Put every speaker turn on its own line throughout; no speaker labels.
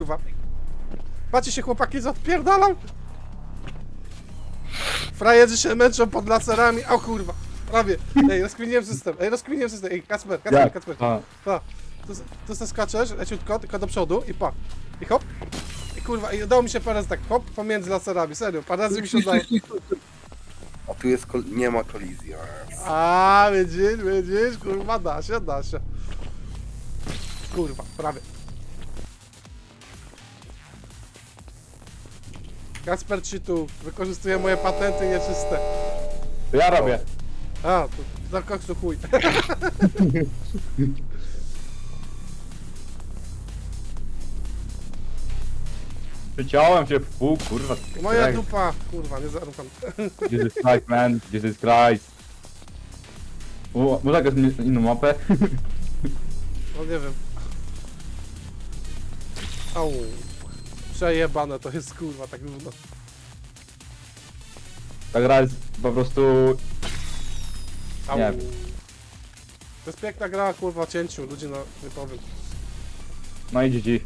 kurwa. Patrzcie się chłopaki, co odpierdalam? Frajerzy się męczą pod laserami, o kurwa. Prawie. Ej, rozkminiłem system, ej, rozkminiłem system. Ej, Kacper, Kacper,
Jak?
Kacper.
A,
Pa. Tu, tu se skaczesz, leciutko, tylko do przodu i pa. I hop. I kurwa, i udało mi się parę razy tak hop pomiędzy laserami, serio, parę razy mi się udało.
A tu jest kol- nie ma kolizji.
A, widzisz, widzisz, kurwa, da się, da się. Kurwa, prawie. Kasper ci tu wykorzystuje moje patenty nieczyste.
to ja robię.
A, to za koksu chuj.
Przyciąłem się w pół, kurwa.
Moja dupa, kurwa, nie zarówam.
Jesus Christ, man. Jesus Christ. O, może jakąś in- inną mapę?
No nie wiem. Au. Przejebane to jest kurwa, tak równo.
Ta gra jest po prostu...
Au.
Nie.
To jest piękna gra, kurwa, cięciu, ludzi na nie powiem.
No i GG.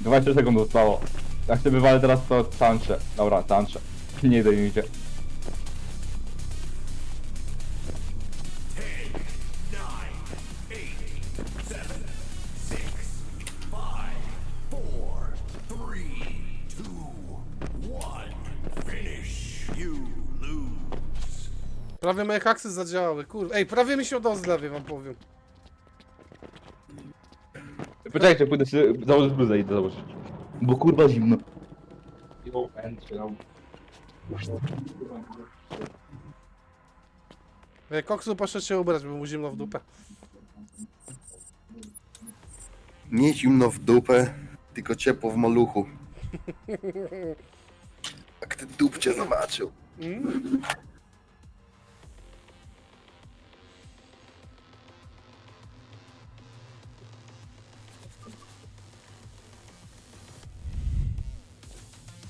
20 sekund zostało. Jak się wywalę teraz to tanczę. Dobra, tanczę. Nie idę mi
Prawie moje haksy zadziałały, kurwa. Ej, prawie mi się lewej, wam powiem.
Poczekajcie, pójdę się założyć bluzę i idę założyć. Bo kurwa zimno. No.
Ej, koksu poszedł się ubrać, bo mu zimno w dupę.
Nie zimno w dupę, tylko ciepło w maluchu. Jak ty dupcie zobaczył.
Mm?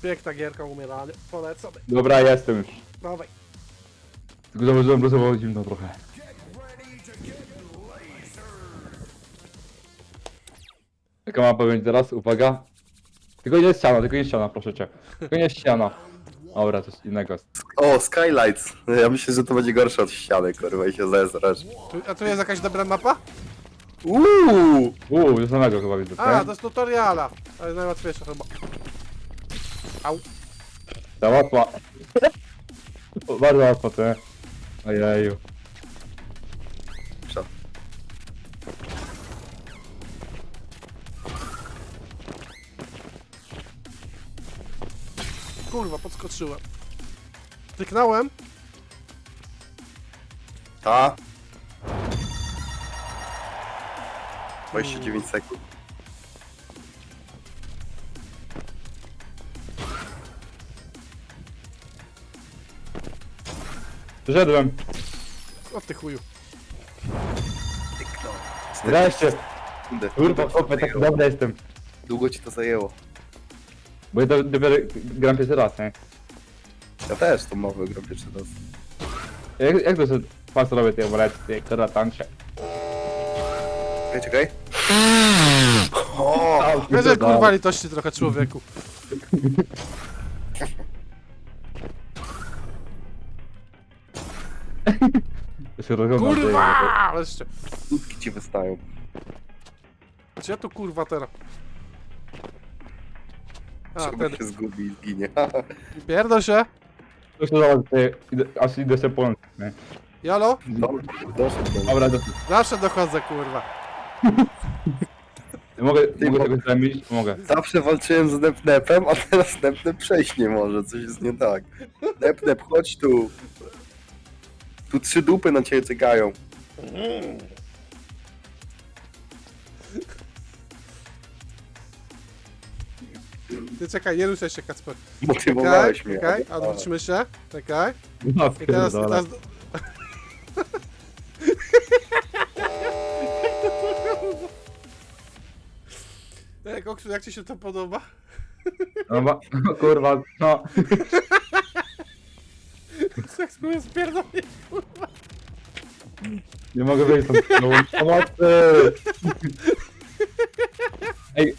Piękna gierka, umieranie. Polecam.
Dobra, jestem już.
Dawaj.
Tylko założyłem bluzę, bo zimno trochę. Jaka mapa będzie teraz? Uwaga. Tylko nie jest ściana, tylko nie jest ściana, proszę cię. Tylko nie jest ściana. Dobra, coś innego.
O, Skylights. Ja myślę, że to będzie gorsze od ściany, kurwa, i się zezrasz.
Tu, a tu jest jakaś dobra mapa?
Uuu!
Uuu, do samego chyba widzę,
A,
tak?
to jest tutoriala. To jest najłatwiejsza chyba. Au.
Ta łatwa. Bardzo łatwo, te. Ojeju.
Kurwa, podskoczyłem. Tyknąłem.
Ta? 29 sekund.
Przyszedłem.
O ty chuju.
Tyknął.
Wreszcie.
Sekundę.
Kurwa, chłopie, tak dobry jestem.
Długo ci to zajęło.
Bo ja to dopiero gram pierwszy raz, nie?
Ja też tą mowę gram pierwszy raz.
Jak, jak to się pas robię tej omelety, która tańczy?
Czekaj, czekaj. O!
Wiesz, kurwa litości trochę człowieku.
To się rozglądam.
Kurwa! Wreszcie.
Dudki ci wystają.
Gdzie tu kurwa teraz? A,
Trzeba
ten.
się zgubi i zginie.
Pierdol się.
To się zobacz, ty, idę, aż idę sobie połączyć, nie?
Jalo?
Do- Doszedł.
Dobra, do,
Zawsze dochodzę kurwa.
mogę,
Ty,
mogę tego zamieć? Mogę.
Zawsze walczyłem z Nepnepem, a teraz Nepnep przejść nie może, coś jest nie tak. Nepnep, chodź tu. Tu trzy dupy na ciebie czekają.
Ty czekaj, nie ruszaj się Kacper. Czekaj,
Motywowałeś mnie.
czekaj,
ale-
odwróćmy się. Czekaj.
No,
I teraz, i teraz... Ej, Koksu, jak ci się to podoba?
No, ba, no kurwa, no.
Jak spierdolić, kurwa.
Nie mogę wyjść stąd. No, pomocy! Ej,